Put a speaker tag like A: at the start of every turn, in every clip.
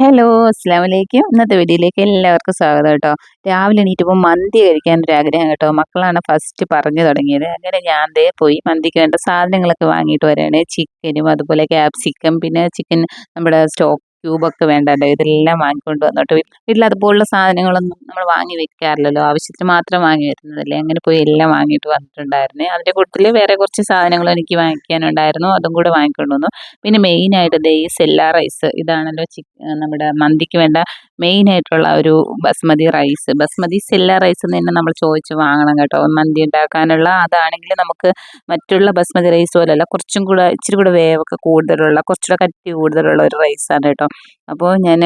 A: Hello അസ്സാം വലൈക്കും ഇന്നത്തെ വീഡിയോയിലേക്ക് എല്ലാവർക്കും സ്വാഗതം കേട്ടോ. രാവിലെ എണീറ്റപ്പോൾ മന്തി കഴിക്കാൻ ഒരു ആഗ്രഹം കേട്ടോ. മക്കളാണ് ഫസ്റ്റ് പറഞ്ഞു തുടങ്ങിയത്. അങ്ങനെ ഞാൻ ദേ പോയി മന്തിക്ക് വേണ്ട സാധനങ്ങളൊക്കെ വാങ്ങിയിട്ട് വരികയാണ് ചിക്കനും അതുപോലെ ക്യാപ്സിക്കം പിന്നെ ചിക്കൻ നമ്മുടെ സ്റ്റോക്ക് ക്യൂബൊക്കെ വേണ്ടല്ലോ? ഇതെല്ലാം വാങ്ങിക്കൊണ്ട് വന്നോട്ട്. വീട്ടിൽ അതുപോലുള്ള സാധനങ്ങളൊന്നും നമ്മൾ വാങ്ങി വെക്കാറില്ലല്ലോ. ആവശ്യത്തിന് മാത്രം വാങ്ങി വരുന്നതല്ലേ. അങ്ങനെ പോയി എല്ലാം വാങ്ങിയിട്ട് വന്നിട്ടുണ്ടായിരുന്നേ. അതിന്റെ കൂട്ടത്തിൽ വേറെ കുറച്ച് സാധനങ്ങൾ എനിക്ക് വാങ്ങിക്കാനുണ്ടായിരുന്നു. അതും കൂടെ വാങ്ങിക്കൊണ്ട് വന്നു. പിന്നെ മെയിനായിട്ട് ഈ സെല്ലാ റൈസ് ഇതാണല്ലോ ചിക്ക് നമ്മുടെ മന്തിക്ക് വേണ്ട മെയിൻ ആയിട്ടുള്ള ഒരു ബസ്മതി റൈസ്. ബസ്മതി സെല്ല റൈസ് തന്നെ നമ്മൾ ചോദിച്ച് വാങ്ങണം കേട്ടോ. മന്തി ഉണ്ടാക്കാനുള്ള അതാണെങ്കിൽ നമുക്ക് മറ്റുള്ള ബസ്മതി റൈസ് പോലെയല്ല. കുറച്ചും കൂടെ ഇച്ചിരി കൂടെ വേവൊക്കെ കൂടുതലുള്ള കുറച്ചുകൂടെ കട്ടി കൂടുതലുള്ള ഒരു റൈസാണ് കേട്ടോ. അപ്പോൾ ഞാൻ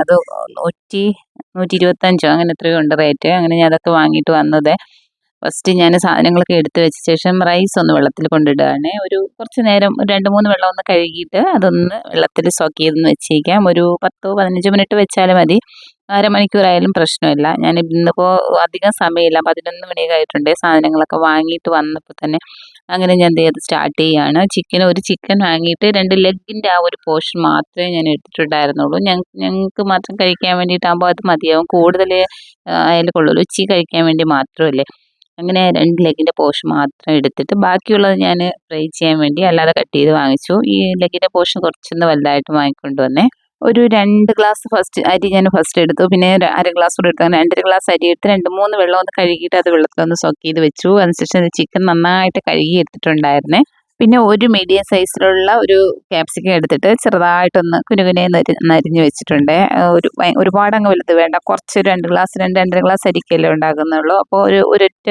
A: അത് നൂറ്റി നൂറ്റി ഇരുപത്തഞ്ചോ അങ്ങനെ എത്രയോ ഉണ്ട് റേറ്റ്. അങ്ങനെ ഞാൻ അതൊക്കെ വാങ്ങിയിട്ട് വന്നത്. ഫസ്റ്റ് ഞാൻ സാധനങ്ങളൊക്കെ എടുത്ത് വെച്ച ശേഷം റൈസ് ഒന്ന് വെള്ളത്തിൽ കൊണ്ടിടുകയാണ്. ഒരു കുറച്ച് നേരം ഒരു രണ്ട് മൂന്ന് വെള്ളം ഒന്ന് കഴുകിയിട്ട് അതൊന്ന് വെള്ളത്തിൽ സോക്ക് ചെയ്തെന്ന് വെച്ചേക്കാം. ഒരു പത്തോ പതിനഞ്ചോ മിനിറ്റ് വെച്ചാൽ മതി. അരമണിക്കൂറായാലും പ്രശ്നമില്ല. ഞാൻ ഇന്നിപ്പോൾ അധികം സമയമില്ല. പതിനൊന്ന് മണിയൊക്കെ ആയിട്ടുണ്ട് സാധനങ്ങളൊക്കെ വാങ്ങിയിട്ട് വന്നപ്പോൾ തന്നെ. അങ്ങനെ ഞാൻ എന്ത് സ്റ്റാർട്ട് ചെയ്യുകയാണ് ചിക്കൻ ഒരു ചിക്കൻ വാങ്ങിയിട്ട് രണ്ട് ലെഗിന്റെ ആ ഒരു പോർഷൻ മാത്രമേ ഞാൻ എടുത്തിട്ടുണ്ടായിരുന്നുള്ളൂ. ഞങ്ങൾക്ക് മാത്രം കഴിക്കാൻ വേണ്ടിയിട്ടാകുമ്പോൾ അത് മതിയാവും. കൂടുതൽ അതിൽ കൊള്ളുള്ളൂ ഉച്ചി കഴിക്കാൻ വേണ്ടി മാത്രമല്ലേ. അങ്ങനെ രണ്ട് ലെഗിന്റെ പോർഷൻ മാത്രം എടുത്തിട്ട് ബാക്കിയുള്ളത് ഞാൻ ഫ്രൈ ചെയ്യാൻ വേണ്ടി അല്ലാതെ കട്ട് ചെയ്ത് വാങ്ങിച്ചു. ഈ ലെഗിന്റെ പോർഷൻ കുറച്ചൊന്ന് വലുതായിട്ട് വാങ്ങിക്കൊണ്ട് വന്നേ. ഒരു രണ്ട് ഗ്ലാസ് ഫസ്റ്റ് അരി ഞാൻ ഫസ്റ്റ് എടുത്തു. പിന്നെ അര ഗ്ലാസ് കൂടെ എടുത്തു. രണ്ടര ഗ്ലാസ് അരി എടുത്ത് രണ്ട് മൂന്ന് വെള്ളം ഒന്ന് കഴുകിയിട്ട് അത് വെള്ളത്തിലൊന്ന് സോക്ക് ചെയ്ത് വെച്ചു. അതിനുശേഷം ചിക്കൻ നന്നായിട്ട് കഴുകി എടുത്തിട്ടുണ്ടായിരുന്നേ. പിന്നെ ഒരു മീഡിയം സൈസിലുള്ള ഒരു ക്യാപ്സിക്കം എടുത്തിട്ട് ചെറുതായിട്ടൊന്ന് കുനുകുനെ നരിഞ്ഞ് വെച്ചിട്ടുണ്ട്. ഒരു ഒരുപാട് അങ്ങ് വലുത് വേണ്ട. കുറച്ച് രണ്ട് ഗ്ലാസ് രണ്ട് രണ്ടര ഗ്ലാസ് അരിക്കല്ലേ ഉണ്ടാകുന്നുള്ളൂ. അപ്പോൾ ഒരു ഒരൊറ്റ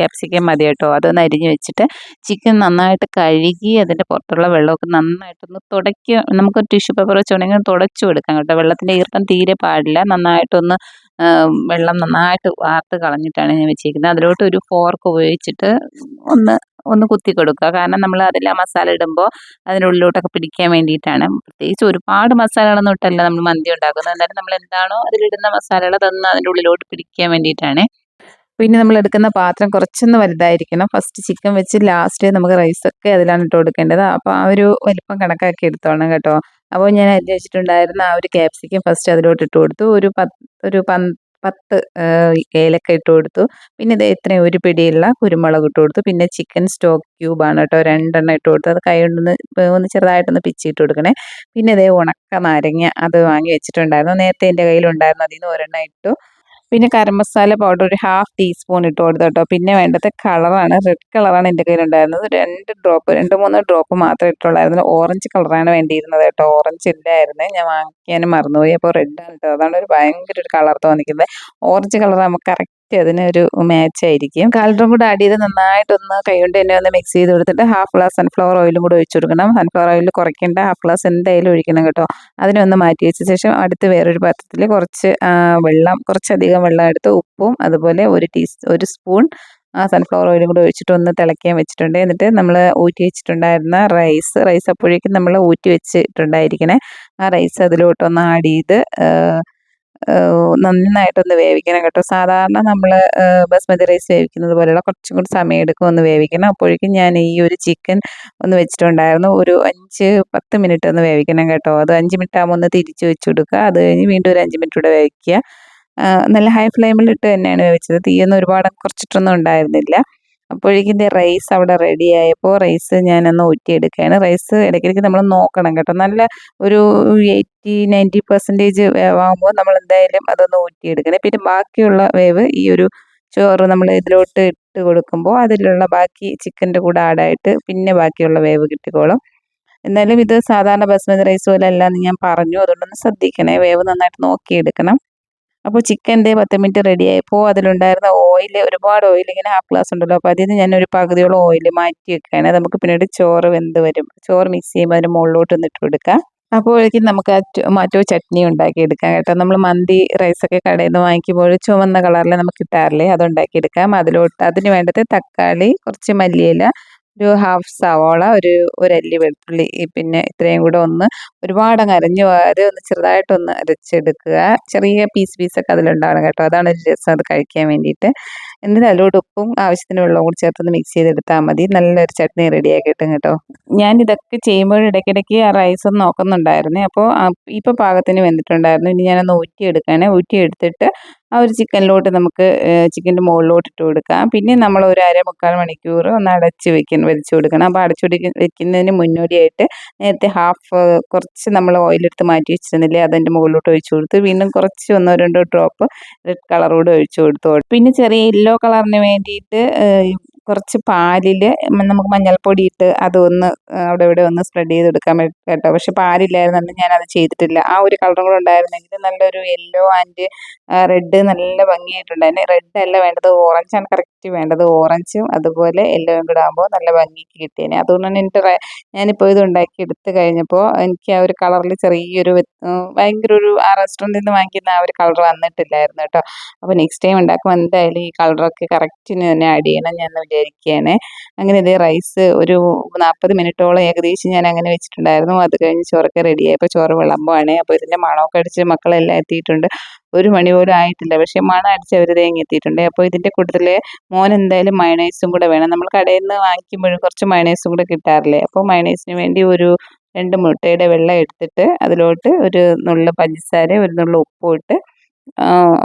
A: ക്യാപ്സിക്കം മതി കേട്ടോ. അതൊന്ന് അരിഞ്ഞ് വെച്ചിട്ട് ചിക്കൻ നന്നായിട്ട് കഴുകി അതിന്റെ പുറത്തുള്ള വെള്ളമൊക്കെ നന്നായിട്ടൊന്ന് തുടയ്ക്കുക നമുക്ക് ടിഷ്യൂ പേപ്പർ വെച്ച് വെച്ചുണ്ടെങ്കിൽ തുടച്ചു കൊടുക്കാം കേട്ടോ. വെള്ളത്തിന്റെ ഈർപ്പം തീരെ പാടില്ല. നന്നായിട്ടൊന്ന് വെള്ളം നന്നായിട്ട് വാർത്ത് കളഞ്ഞിട്ടാണ് ഞാൻ വെച്ചിരിക്കുന്നത്. അതിലോട്ട് ഒരു ഫോർക്ക് ഉപയോഗിച്ചിട്ട് ഒന്ന് ഒന്ന് കുത്തി കൊടുക്കുക. കാരണം നമ്മൾ അതിൽ ആ മസാല ഇടുമ്പോൾ അതിനുള്ളിലോട്ടൊക്കെ പിടിക്കാൻ വേണ്ടിയിട്ടാണ്. പ്രത്യേകിച്ച് ഒരുപാട് മസാലകളൊന്നും ഇട്ടല്ല നമ്മൾ മന്തി ഉണ്ടാക്കുന്നത്. എന്നാലും നമ്മൾ എന്താണോ അതിലിടുന്ന മസാലകൾ അതൊന്ന് അതിന്റെ ഉള്ളിലോട്ട് പിടിക്കാൻ വേണ്ടിയിട്ടാണ്. പിന്നെ നമ്മൾ എടുക്കുന്ന പാത്രം കുറച്ചൊന്ന് വലുതായിരിക്കണം. ഫസ്റ്റ് ചിക്കൻ വെച്ച് ലാസ്റ്റ് നമുക്ക് റൈസൊക്കെ അതിലാണ് ഇട്ട് കൊടുക്കേണ്ടത്. അപ്പോൾ ആ ഒരു വലിപ്പം കണക്കാക്കി എടുത്തോണം കേട്ടോ. അപ്പോൾ ഞാൻ അരിഞ്ഞ് വെച്ചിട്ടുണ്ടായിരുന്ന ആ ഒരു ക്യാപ്സിക്കം ഫസ്റ്റ് അതിലോട്ട് ഇട്ട് കൊടുത്തു. ഒരു പത്ത് ഒരു പത്ത് ഏലക്ക ഇട്ട് കൊടുത്തു. പിന്നെ ഇത് ഇത്രയും ഒരു പിടിയുള്ള കുരുമുളക് ഇട്ട് കൊടുത്തു. പിന്നെ ചിക്കൻ സ്റ്റോക്ക് ക്യൂബാണ് കേട്ടോ. രണ്ടെണ്ണം ഇട്ട് കൊടുത്തു. അത് കൈ കൊണ്ടൊന്ന് ഒന്ന് ചെറുതായിട്ടൊന്ന് പിച്ചിട്ട് കൊടുക്കണേ. പിന്നെ ഇതേ ഉണക്ക നാരങ്ങ അത് വാങ്ങി വെച്ചിട്ടുണ്ടായിരുന്നു. നേരത്തെ എന്റെ കയ്യിലുണ്ടായിരുന്നു അതിൽ നിന്ന് ഒരെണ്ണം ഇട്ടു. പിന്നെ കരം മസാല പൗഡർ ഒരു ഹാഫ് ടീസ്പൂൺ ഇട്ട് കൊടുത്തു കേട്ടോ പിന്നെ വേണ്ടത് കളറാണ് റെഡ് കളറാണ് എന്റെ കയ്യിലുണ്ടായിരുന്നത്. രണ്ട് ഡ്രോപ്പ് രണ്ട് മൂന്ന് ഡ്രോപ്പ് മാത്രമേ ഇട്ടുള്ളായിരുന്നു. ഓറഞ്ച് കളറാണ് വേണ്ടിയിരുന്നത് കേട്ടോ. ഓറഞ്ച് ഇല്ലായിരുന്നു. ഞാൻ വാങ്ങിക്കാനും മറന്നുപോയി. അപ്പോൾ റെഡ് ആണ് കേട്ടോ അതാണ് ഒരു ഭയങ്കര ഒരു കളർ തോന്നിക്കുന്നത്. ഓറഞ്ച് കളർ നമുക്ക് കറക്റ്റ് അതിനൊരു മാച്ച് ആയിരിക്കും. കളറും കൂടെ ആഡ് ചെയ്ത് നന്നായിട്ടൊന്ന് കൈകൊണ്ട് തന്നെ ഒന്ന് മിക്സ് ചെയ്ത് കൊടുത്തിട്ട് ഹാഫ് ഗ്ലാസ് സൺഫ്ലവർ ഓയിലും കൂടെ ഒഴിച്ചു കൊടുക്കണം. സൺഫ്ലവർ ഓയിൽ കുറയ്ക്കേണ്ട. ഹാഫ് ഗ്ലാസ് എന്തായാലും ഒഴിക്കണം കേട്ടോ. അതിനൊന്ന് മാറ്റി വെച്ച ശേഷം അടുത്ത് വേറൊരു പാത്രത്തിൽ കുറച്ച് വെള്ളം കുറച്ചധികം വെള്ളം എടുത്ത് ഉപ്പും അതുപോലെ ഒരു ടീ ഒരു സ്പൂൺ ആ സൺഫ്ലവർ ഓയിലും കൂടെ ഒഴിച്ചിട്ട് ഒന്ന് തിളയ്ക്കാൻ വെച്ചിട്ടുണ്ട്. എന്നിട്ട് നമ്മൾ ഊറ്റി വെച്ചിട്ടുണ്ടായിരുന്ന റൈസ് റൈസ് അപ്പോഴേക്കും നമ്മൾ ഊറ്റി വെച്ചിട്ടുണ്ടായിരിക്കണേ. ആ റൈസ് അതിലോട്ടൊന്ന് ആഡ് ചെയ്ത് നന്നായിട്ടൊന്ന് വേവിക്കണം കേട്ടോ. സാധാരണ നമ്മൾ ബസ്മതി റൈസ് വേവിക്കുന്നത് പോലെയുള്ള കുറച്ചും കൂടി സമയം എടുക്കും ഒന്ന് വേവിക്കണം. അപ്പോഴേക്കും ഞാൻ ഈ ഒരു ചിക്കൻ ഒന്ന് വെച്ചിട്ടുണ്ടായിരുന്നു. ഒരു അഞ്ച് പത്ത് മിനിറ്റ് ഒന്ന് വേവിക്കണം കേട്ടോ. അത് അഞ്ച് മിനിറ്റ് ആകുമ്പോൾ ഒന്ന് തിരിച്ച് വെച്ച് കൊടുക്കുക. അത് കഴിഞ്ഞ് വീണ്ടും ഒരു അഞ്ച് മിനിറ്റ് കൂടെ വേവിക്കുക. നല്ല ഹൈ ഫ്ലെയിമിലിട്ട് തന്നെയാണ് വേവിച്ചത്. തീയൊന്നും ഒരുപാട് കുറച്ചിട്ടൊന്നും ഉണ്ടായിരുന്നില്ല. അപ്പോഴേക്കും റൈസ് അവിടെ റെഡി ആയപ്പോൾ റൈസ് ഞാനൊന്ന് ഊറ്റിയെടുക്കുകയാണ്. റൈസ് ഇടയ്ക്കിടയ്ക്ക് നമ്മൾ നോക്കണം കേട്ടോ. നല്ല ഒരു എയ്റ്റി നയന്റി പെർസെന്റേജ് വേവാകുമ്പോൾ നമ്മൾ എന്തായാലും അതൊന്ന് ഊറ്റിയെടുക്കണം. പിന്നെ ബാക്കിയുള്ള വേവ് ഈ ഒരു ചോറ് നമ്മൾ ഇതിലോട്ട് ഇട്ട് കൊടുക്കുമ്പോൾ അതിലുള്ള ബാക്കി ചിക്കന്റെ കൂടെ ആഡായിട്ട് പിന്നെ ബാക്കിയുള്ള വേവ് കിട്ടിക്കോളും. എന്നാലും ഇത് സാധാരണ ബസ്മതി റൈസ് പോലെ അല്ല എന്ന് ഞാൻ പറഞ്ഞു. അതുകൊണ്ടൊന്ന് ശ്രദ്ധിക്കണേ. വേവ് നന്നായിട്ട് നോക്കിയെടുക്കണം. അപ്പോൾ ചിക്കൻ ചിക്കന്റെ പത്ത് മിനിറ്റ് റെഡി ആയപ്പോൾ അതിലുണ്ടായിരുന്ന ഓയിൽ ഒരുപാട് ഓയിൽ ഇങ്ങനെ ഹാഫ് ഗ്ലാസ് ഉണ്ടല്ലോ. അപ്പോൾ അതിൽ നിന്ന് ഞാനൊരു പകുതിയോളം ഓയിൽ മാറ്റി വെക്കുകയാണ്. നമുക്ക് പിന്നീട് ചോറ് വെന്ത് വരും. ചോറ് മിക്സ് ചെയ്യുമ്പോൾ അതിന് മുകളിലോട്ട് ഒന്നിട്ട് കൊടുക്കാം. അപ്പോഴേക്കും നമുക്ക് ആ മാറ്റോ ചട്നി ഉണ്ടാക്കി എടുക്കാം കേട്ടോ. നമ്മൾ മന്തി റൈസൊക്കെ കടയിൽ നിന്ന് വാങ്ങിക്കുമ്പോൾ ചുവന്ന കളറിൽ നമുക്ക് കിട്ടാറില്ലേ അത് ഉണ്ടാക്കിയെടുക്കാം അതിലോട്ട് അതിന് വേണ്ടത് തക്കാളി കുറച്ച് മല്ലിയില ഒരു ഹാഫ് സവോള ഒരു ഒരു അല്ലി വെളുത്തുള്ളി പിന്നെ ഇത്രയും കൂടെ ഒന്ന് ഒരുപാട് അങ്ങ് അരഞ്ഞു പോകാതെ ഒന്ന് ചെറുതായിട്ടൊന്ന് അരച്ചെടുക്കുക. ചെറിയ പീസ് പീസൊക്കെ അതിലുണ്ടാവണം കേട്ടോ. അതാണ് ഒരു രസം അത് കഴിക്കാൻ വേണ്ടിയിട്ട്. എന്നിട്ട് അതിലോട്ട് ഉപ്പും ആവശ്യത്തിന് വെള്ളവും കൂടി ചേർത്തൊന്ന് മിക്സ് ചെയ്തെടുത്താൽ മതി. നല്ലൊരു ചട്നി റെഡിയാക്കി കിട്ടും കേട്ടോ. ഞാൻ ഇതൊക്കെ ചെയ്യുമ്പോൾ ഇടയ്ക്കിടയ്ക്ക് ആ റൈസ് ഒന്ന് നോക്കുന്നുണ്ടായിരുന്നേ. അപ്പോൾ ഇപ്പോൾ പാകത്തിന് വെന്തിട്ടുണ്ടായിരുന്നു ഇനി ഞാനൊന്ന് ഊറ്റിയെടുക്കുകയാണ്. ഊറ്റിയെടുത്തിട്ട് ആ ഒരു ചിക്കനിലോട്ട് നമുക്ക് ചിക്കന്റെ മുകളിലോട്ട് ഇട്ട് കൊടുക്കാം. പിന്നെ നമ്മൾ ഒരു അര മുക്കാൽ മണിക്കൂർ ഒന്ന് അടച്ച് വെക്കണം വലിച്ചു കൊടുക്കണം. അപ്പോൾ അടച്ചു വെക്കുന്നതിന് മുന്നോടിയായിട്ട് നേരത്തെ ഹാഫ് കുറച്ച് നമ്മൾ ഓയിലെടുത്ത് മാറ്റി വെച്ചിരുന്നില്ലേ അതിന്റെ മുകളിലോട്ട് ഒഴിച്ചു കൊടുത്ത് വീണ്ടും കുറച്ച് ഒന്നോ രണ്ടോ ഡ്രോപ്പ് റെഡ് കളറോട് ഒഴിച്ചു കൊടുത്തു പിന്നെ ചെറിയ യെല്ലോ കളറിന് വേണ്ടിയിട്ട് കുറച്ച് പാലിൽ നമുക്ക് മഞ്ഞൾപ്പൊടി ഇട്ട് അതൊന്ന് അവിടെ ഇവിടെ ഒന്ന് സ്പ്രെഡ് ചെയ്ത് കൊടുക്കാൻ കേട്ടോ. പക്ഷെ പാലില്ലായിരുന്നു ഞാൻ അത് ചെയ്തിട്ടില്ല. ആ ഒരു കളറും കൂടെ ഉണ്ടായിരുന്നെങ്കിൽ നല്ലൊരു യെല്ലോ ആൻഡ് റെഡ് നല്ല ഭംഗിയായിട്ടുണ്ടായിരുന്നു. റെഡ് അല്ല വേണ്ടത് ഓറഞ്ച് ആണ്. കറക്റ്റ് വേണ്ടത് ഓറഞ്ചും അതുപോലെ യെല്ലോയും കൂടെ ആകുമ്പോൾ നല്ല ഭംഗിക്ക് കിട്ടിയേനെ. അതുകൊണ്ടാണ് എനിക്ക് ഞാനിപ്പോൾ ഇത് ഉണ്ടാക്കി എടുത്ത് കഴിഞ്ഞപ്പോൾ എനിക്ക് ആ ഒരു കളറിൽ ചെറിയൊരു ഭയങ്കര ഒരു ആ റെസ്റ്റോറന്റിൽ നിന്ന് വാങ്ങിക്കുന്ന ആ ഒരു കളർ വന്നിട്ടില്ലായിരുന്നു കേട്ടോ. അപ്പോൾ നെക്സ്റ്റ് ടൈം ഉണ്ടാക്കുമ്പോൾ എന്തായാലും ഈ കളറൊക്കെ കറക്റ്റിന് തന്നെ ആഡ് ചെയ്യണം ഞാൻ വിചാരിക്കുകയാണ്. അങ്ങനെ ഇതേ റൈസ് ഒരു നാൽപ്പത് മിനിറ്റോളം ഏകദേശം ഞാൻ അങ്ങനെ വെച്ചിട്ടുണ്ടായിരുന്നു. അത് കഴിഞ്ഞ് ചോറൊക്കെ റെഡിയായി അപ്പോൾ ചോറ് വിളമ്പുവാണ് അപ്പോൾ ഇതിന്റെ മണമൊക്കെ അടിച്ച് മക്കളെല്ലാം എത്തിയിട്ടുണ്ട്. ഒരു മണി പോലും ആയിട്ടില്ല. പക്ഷേ മണ അടിച്ച് അവർ തേങ്ങി എത്തിയിട്ടുണ്ട്. അപ്പോൾ ഇതിന്റെ കൂട്ടത്തിൽ മോൻ എന്തായാലും മയണൈസും കൂടെ വേണം. നമ്മൾ കടയിൽ നിന്ന് വാങ്ങിക്കുമ്പോഴും കുറച്ച് മയണൈസും കൂടെ കിട്ടാറില്ലേ? അപ്പോൾ മയണൈസിന് വേണ്ടി ഒരു രണ്ട് മുട്ടയുടെ വെള്ളം എടുത്തിട്ട് അതിലോട്ട് ഒരു നുള്ളു പഞ്ചസാര ഒരു നുള്ളു ഉപ്പും ഇട്ട്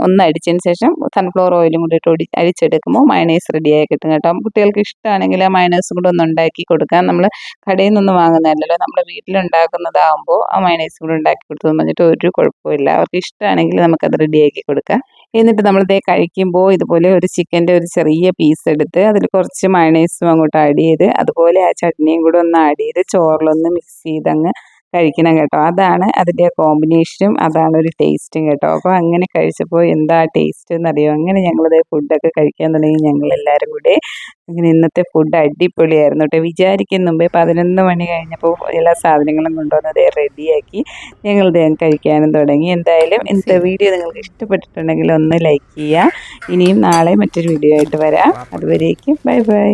A: ഒന്ന് അടിച്ചതിന് ശേഷം സൺഫ്ലവർ ഓയിലും കൂടി ഇട്ട് അരിച്ചെടുക്കുമ്പോൾ മയണൈസ് റെഡിയായി കിട്ടും കേട്ടോ. കുട്ടികൾക്ക് ഇഷ്ടമാണെങ്കിൽ ആ മയണൈസ് കൂടെ ഒന്ന് ഉണ്ടാക്കി കൊടുക്കാം. നമ്മൾ കടയിൽ നിന്നൊന്നും വാങ്ങുന്നതല്ലല്ലോ. നമ്മൾ വീട്ടിലുണ്ടാക്കുന്നതാകുമ്പോൾ ആ മയണൈസ് കൂടെ ഉണ്ടാക്കി കൊടുത്തു പറഞ്ഞിട്ട് ഒരു കുഴപ്പമില്ല അവർക്ക് ഇഷ്ടമാണെങ്കിൽ നമുക്കത് റെഡിയാക്കി കൊടുക്കാം. എന്നിട്ട് നമ്മൾ നമ്മളിതേ കഴിക്കുമ്പോൾ ഇതുപോലെ ഒരു ചിക്കന്റെ ഒരു ചെറിയ പീസ് എടുത്ത് അതിൽ കുറച്ച് മയണൈസും അങ്ങോട്ട് ആഡ് ചെയ്ത് അതുപോലെ ആ ചട്നിയും കൂടെ ഒന്ന് ആഡ് ചെയ്ത് ചോറിലൊന്ന് മിക്സ് ചെയ്ത് അങ്ങ് കഴിക്കണം കേട്ടോ. അതാണ് അതിന്റെ കോമ്പിനേഷനും അതാണ് ഒരു ടേസ്റ്റും കേട്ടോ. അപ്പോൾ അങ്ങനെ കഴിച്ചപ്പോൾ എന്താ ടേസ്റ്റ് എന്നറിയോ? അങ്ങനെ ഞങ്ങളത് ഫുഡൊക്കെ കഴിക്കാൻ തുടങ്ങി ഞങ്ങളെല്ലാവരും കൂടെ. അങ്ങനെ ഇന്നത്തെ ഫുഡ് അടിപൊളിയായിരുന്നു കേട്ടോ. വിചാരിക്കുന്ന മുമ്പേ പതിനൊന്ന് മണി കഴിഞ്ഞപ്പോൾ എല്ലാ സാധനങ്ങളും കൊണ്ടുവന്ന് കൊണ്ടുവന്നത് റെഡിയാക്കി ഞങ്ങളത് കഴിക്കാനും തുടങ്ങി. എന്തായാലും ഇന്നത്തെ വീഡിയോ നിങ്ങൾക്ക് ഇഷ്ടപ്പെട്ടിട്ടുണ്ടെങ്കിൽ ഒന്ന് ലൈക്ക് ചെയ്യുക. ഇനിയും നാളെ മറ്റൊരു വീഡിയോ ആയിട്ട് വരാം. അതുവരേക്കും ബൈ ബൈ.